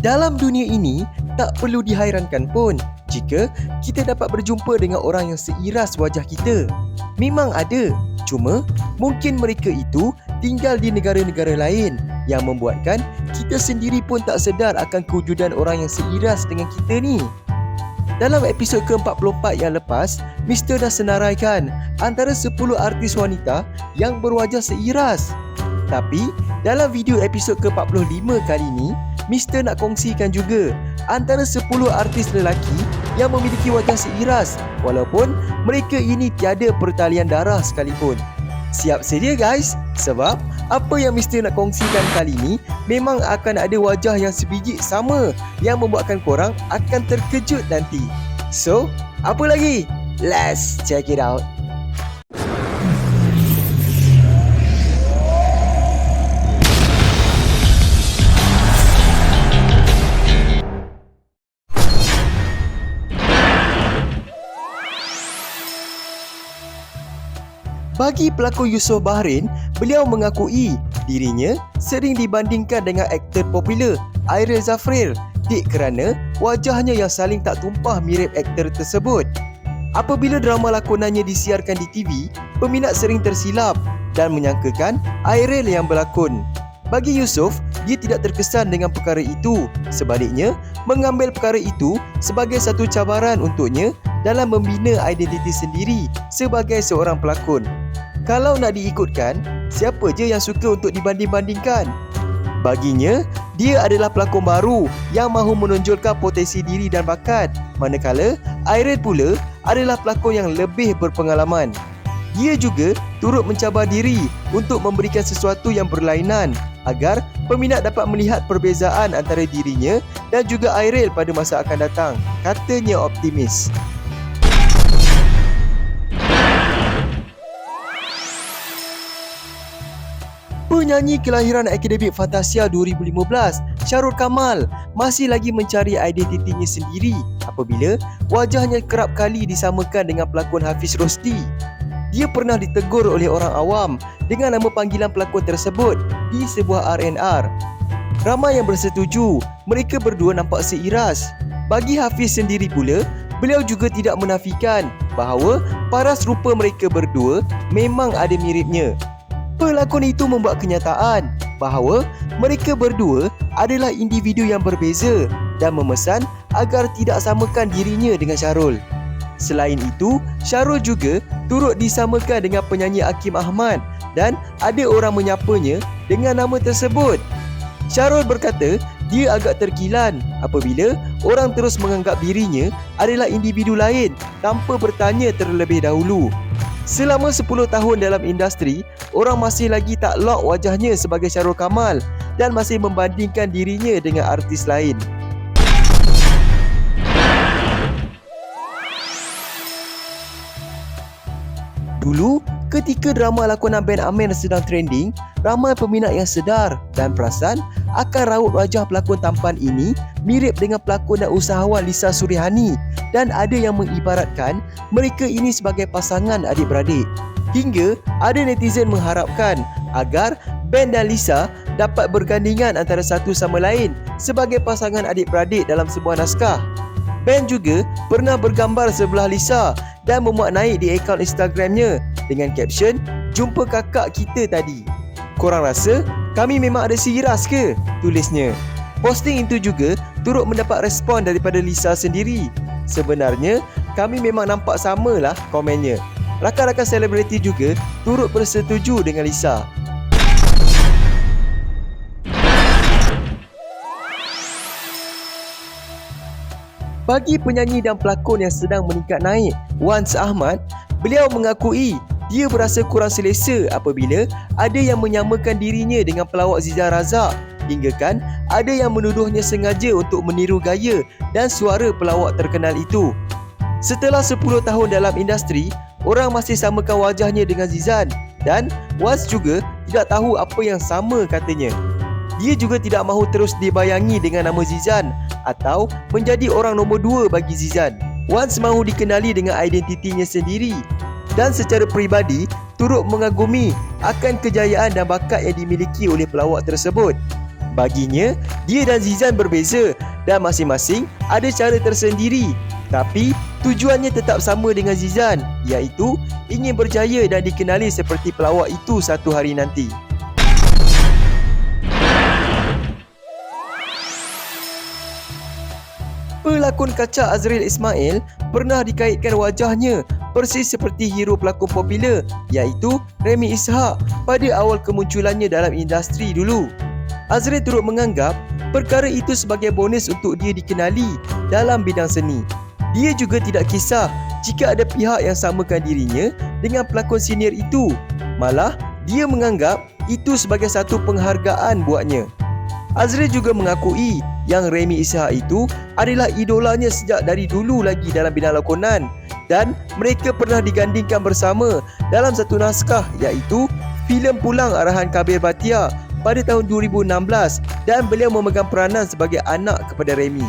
Dalam dunia ini, tak perlu dihairankan pun jika kita dapat berjumpa dengan orang yang seiras wajah kita. Memang ada, cuma mungkin mereka itu tinggal di negara-negara lain yang membuatkan kita sendiri pun tak sedar akan kewujudan orang yang seiras dengan kita ni. Dalam episod ke-44 yang lepas, Mr. dah senaraikan antara 10 artis wanita yang berwajah seiras. Tapi, dalam video episod ke-45 kali ini, Mr. nak kongsikan juga antara 10 artis lelaki yang memiliki wajah seiras walaupun mereka ini tiada pertalian darah sekalipun. Siap sedia guys sebab apa yang Mr. nak kongsikan kali ini memang akan ada wajah yang sebiji sama yang membuatkan korang akan terkejut nanti. So, apa lagi? Let's check it out. Bagi pelakon Yusof Bahrain, beliau mengakui dirinya sering dibandingkan dengan aktor popular Airil Zafril dik kerana wajahnya yang saling tak tumpah mirip aktor tersebut. Apabila drama lakonannya disiarkan di TV, peminat sering tersilap dan menyangkakan Airil yang berlakon. Bagi Yusof, dia tidak terkesan dengan perkara itu. Sebaliknya, mengambil perkara itu sebagai satu cabaran untuknya dalam membina identiti sendiri sebagai seorang pelakon. Kalau nak diikutkan, siapa je yang suka untuk dibanding-bandingkan? Baginya, dia adalah pelakon baru yang mahu menonjolkan potensi diri dan bakat. Manakala, Irene pula adalah pelakon yang lebih berpengalaman. Dia juga turut mencabar diri untuk memberikan sesuatu yang berlainan agar peminat dapat melihat perbezaan antara dirinya dan juga Airel pada masa akan datang. Katanya optimis. Penyanyi kelahiran Akademik Fantasia 2015, Syarul Kamal masih lagi mencari identitinya sendiri apabila wajahnya kerap kali disamakan dengan pelakon Hafiz Rosdi. Dia pernah ditegur oleh orang awam dengan nama panggilan pelakon tersebut di sebuah RNR. Ramai yang bersetuju, mereka berdua nampak seiras. Bagi Hafiz sendiri pula, beliau juga tidak menafikan bahawa paras rupa mereka berdua memang ada miripnya pelakon itu membuat kenyataan bahawa mereka berdua adalah individu yang berbeza dan memesan agar tidak samakan dirinya dengan Syarul. Selain itu, Syarul juga turut disamakan dengan penyanyi Hakim Ahmad dan ada orang menyapanya dengan nama tersebut. Syarul berkata dia agak terkilan apabila orang terus menganggap dirinya adalah individu lain tanpa bertanya terlebih dahulu. Selama 10 tahun dalam industri, orang masih lagi tak lock wajahnya sebagai Syarul Kamal dan masih membandingkan dirinya dengan artis lain. Dulu, ketika drama lakonan Ben Amin sedang trending, ramai peminat yang sedar dan perasan akan raut wajah pelakon tampan ini mirip dengan pelakon dan usahawan Lisa Surihani dan ada yang mengibaratkan mereka ini sebagai pasangan adik-beradik. Hingga ada netizen mengharapkan agar Ben dan Lisa dapat bergandingan antara satu sama lain sebagai pasangan adik-beradik dalam sebuah naskah. Ben juga pernah bergambar sebelah Lisa dan memuat naik di akaun Instagramnya dengan caption Jumpa kakak kita tadi. Korang rasa kami memang ada siras ke? Tulisnya. Posting itu juga turut mendapat respon daripada Lisa sendiri. Sebenarnya kami memang nampak samalah komennya. Rakan-rakan selebriti juga turut bersetuju dengan Lisa. Bagi penyanyi dan pelakon yang sedang meningkat naik, Wans Ahmad, beliau mengakui dia berasa kurang selesa apabila ada yang menyamakan dirinya dengan pelawak Ziza Razak hingga kan ada yang menuduhnya sengaja untuk meniru gaya dan suara pelawak terkenal itu. Setelah 10 tahun dalam industri, orang masih samakan wajahnya dengan Zizan dan Wans juga tidak tahu apa yang sama katanya. Dia juga tidak mahu terus dibayangi dengan nama Zizan atau menjadi orang nombor dua bagi Zizan. Once mahu dikenali dengan identitinya sendiri dan secara peribadi turut mengagumi akan kejayaan dan bakat yang dimiliki oleh pelawak tersebut. Baginya, dia dan Zizan berbeza dan masing-masing ada cara tersendiri. Tapi, tujuannya tetap sama dengan Zizan, iaitu ingin berjaya dan dikenali seperti pelawak itu satu hari nanti. Pelakon kaca Azril Ismail pernah dikaitkan wajahnya persis seperti hero pelakon popular iaitu Remy Ishak pada awal kemunculannya dalam industri dulu. Azril turut menganggap perkara itu sebagai bonus untuk dia dikenali dalam bidang seni. Dia juga tidak kisah jika ada pihak yang samakan dirinya dengan pelakon senior itu. Malah, dia menganggap itu sebagai satu penghargaan buatnya. Azril juga mengakui yang Remy Ishak itu adalah idolanya sejak dari dulu lagi dalam bidang lakonan dan mereka pernah digandingkan bersama dalam satu naskah iaitu filem Pulang Arahan Kabir Batia pada tahun 2016 dan beliau memegang peranan sebagai anak kepada Remy.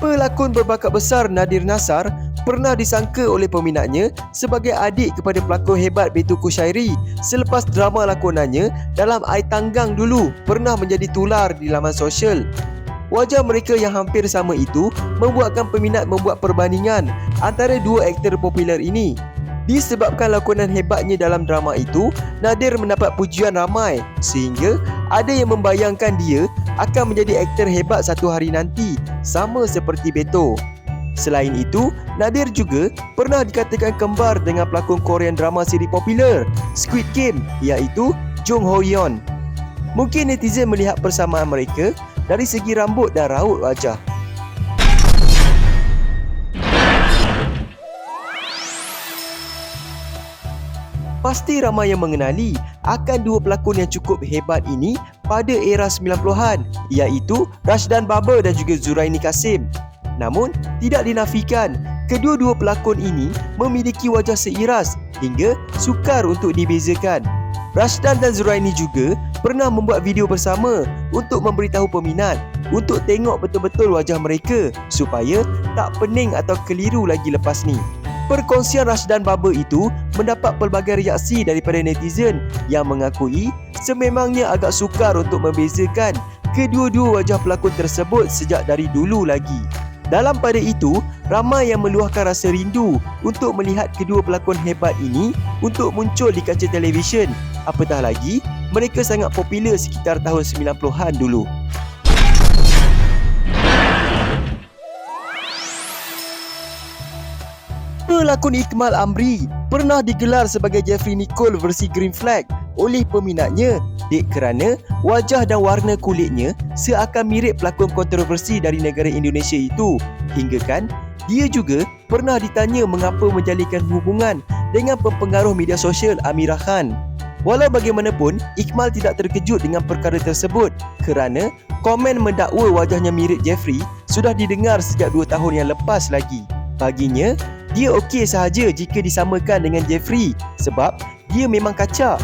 Pelakon berbakat besar Nadir Nasar pernah disangka oleh peminatnya sebagai adik kepada pelakon hebat Betu Kushairi selepas drama lakonannya dalam Ai Tanggang dulu pernah menjadi tular di laman sosial. Wajah mereka yang hampir sama itu membuatkan peminat membuat perbandingan antara dua aktor popular ini. Disebabkan lakonan hebatnya dalam drama itu, Nadir mendapat pujian ramai sehingga ada yang membayangkan dia akan menjadi aktor hebat satu hari nanti sama seperti Beto. Selain itu, Nadir juga pernah dikatakan kembar dengan pelakon Korean drama siri popular Squid Game iaitu Jung Ho Yeon. Mungkin netizen melihat persamaan mereka dari segi rambut dan raut wajah. Pasti ramai yang mengenali akan dua pelakon yang cukup hebat ini pada era 90-an iaitu Rashdan Baba dan juga Zuraini Kasim. Namun, tidak dinafikan kedua-dua pelakon ini memiliki wajah seiras hingga sukar untuk dibezakan. Rashdan dan Zuraini juga pernah membuat video bersama untuk memberitahu peminat untuk tengok betul-betul wajah mereka supaya tak pening atau keliru lagi lepas ni. Perkongsian Rashdan Baba itu mendapat pelbagai reaksi daripada netizen yang mengakui sememangnya agak sukar untuk membezakan kedua-dua wajah pelakon tersebut sejak dari dulu lagi. Dalam pada itu, ramai yang meluahkan rasa rindu untuk melihat kedua pelakon hebat ini untuk muncul di kaca televisyen. Apatah lagi, mereka sangat popular sekitar tahun 90-an dulu. Pelakon Ikmal Amri pernah digelar sebagai Jeffrey Nicole versi Green Flag oleh peminatnya dek kerana wajah dan warna kulitnya seakan mirip pelakon kontroversi dari negara Indonesia itu. Hingga kan, dia juga pernah ditanya mengapa menjalinkan hubungan dengan pempengaruh media sosial Amirah Khan. Walau bagaimanapun, Ikmal tidak terkejut dengan perkara tersebut kerana komen mendakwa wajahnya mirip Jeffrey sudah didengar sejak 2 tahun yang lepas lagi. Baginya, dia okey sahaja jika disamakan dengan Jeffrey sebab dia memang kacak.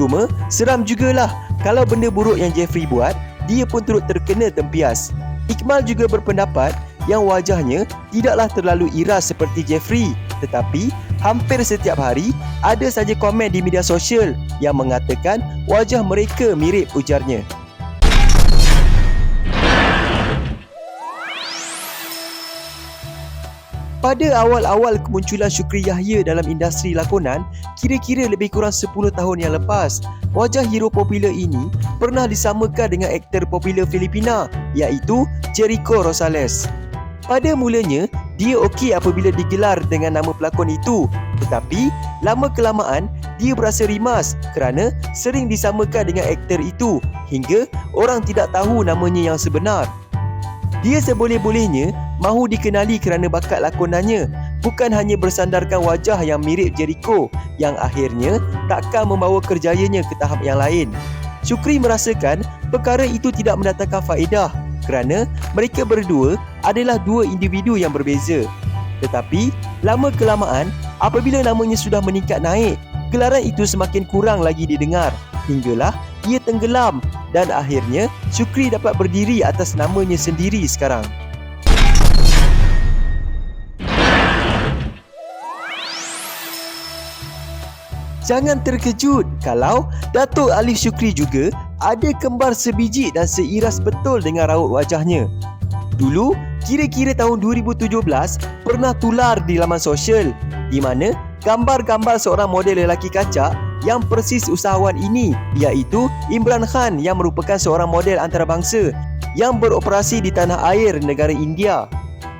Cuma seram jugalah kalau benda buruk yang Jeffrey buat, dia pun turut terkena tempias. Ikmal juga berpendapat yang wajahnya tidaklah terlalu iras seperti Jeffrey tetapi hampir setiap hari ada saja komen di media sosial yang mengatakan wajah mereka mirip ujarnya. Pada awal-awal kemunculan Syukri Yahya dalam industri lakonan, kira-kira lebih kurang 10 tahun yang lepas, wajah hero popular ini pernah disamakan dengan aktor popular Filipina iaitu Jericho Rosales. Pada mulanya, dia okey apabila digelar dengan nama pelakon itu, tetapi lama kelamaan dia berasa rimas kerana sering disamakan dengan aktor itu hingga orang tidak tahu namanya yang sebenar. Dia seboleh-bolehnya mahu dikenali kerana bakat lakonannya bukan hanya bersandarkan wajah yang mirip Jericho yang akhirnya takkan membawa kerjayanya ke tahap yang lain. Syukri merasakan perkara itu tidak mendatangkan faedah kerana mereka berdua adalah dua individu yang berbeza. Tetapi, lama kelamaan apabila namanya sudah meningkat naik, gelaran itu semakin kurang lagi didengar hinggalah ia tenggelam dan akhirnya Syukri dapat berdiri atas namanya sendiri sekarang. Jangan terkejut kalau Datuk Alif Syukri juga ada kembar sebiji dan seiras betul dengan raut wajahnya. Dulu, kira-kira tahun 2017, pernah tular di laman sosial di mana gambar-gambar seorang model lelaki kacak yang persis usahawan ini iaitu Imran Khan yang merupakan seorang model antarabangsa yang beroperasi di tanah air negara India.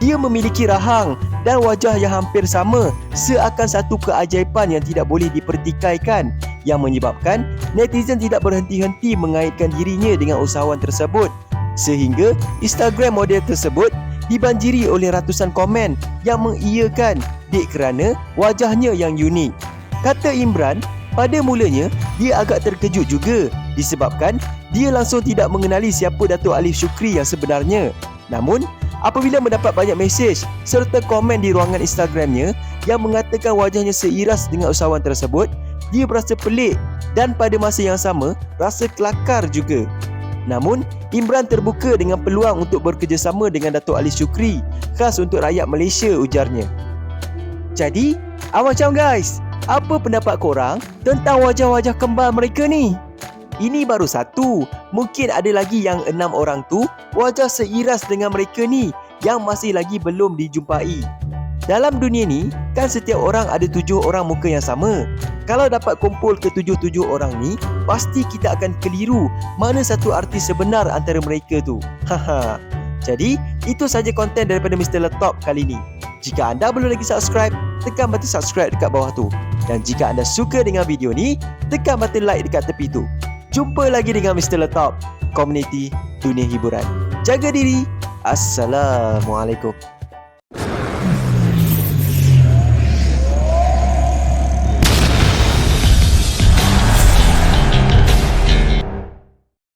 Dia memiliki rahang dan wajah yang hampir sama seakan satu keajaiban yang tidak boleh dipertikaikan yang menyebabkan netizen tidak berhenti-henti mengaitkan dirinya dengan usahawan tersebut sehingga Instagram model tersebut dibanjiri oleh ratusan komen yang mengiyakan dek kerana wajahnya yang unik. Kata Imran, pada mulanya dia agak terkejut juga disebabkan dia langsung tidak mengenali siapa Datuk Alif Syukri yang sebenarnya. Namun, apabila mendapat banyak mesej serta komen di ruangan Instagramnya yang mengatakan wajahnya seiras dengan usahawan tersebut, dia berasa pelik dan pada masa yang sama rasa kelakar juga. Namun, Imran terbuka dengan peluang untuk bekerjasama dengan Datuk Ali Syukri khas untuk rakyat Malaysia ujarnya. Jadi, ah macam guys, apa pendapat korang tentang wajah-wajah kembar mereka ni? Ini baru satu. Mungkin ada lagi yang enam orang tu wajah seiras dengan mereka ni yang masih lagi belum dijumpai. Dalam dunia ni, kan setiap orang ada tujuh orang muka yang sama. Kalau dapat kumpul ke tujuh-tujuh orang ni, pasti kita akan keliru mana satu artis sebenar antara mereka tu. Haha. Jadi, itu saja konten daripada Mr. Letop kali ni. Jika anda belum lagi subscribe, tekan button subscribe dekat bawah tu. Dan jika anda suka dengan video ni, tekan button like dekat tepi tu. Jumpa lagi dengan Mr. Letop, komuniti dunia hiburan. Jaga diri. Assalamualaikum.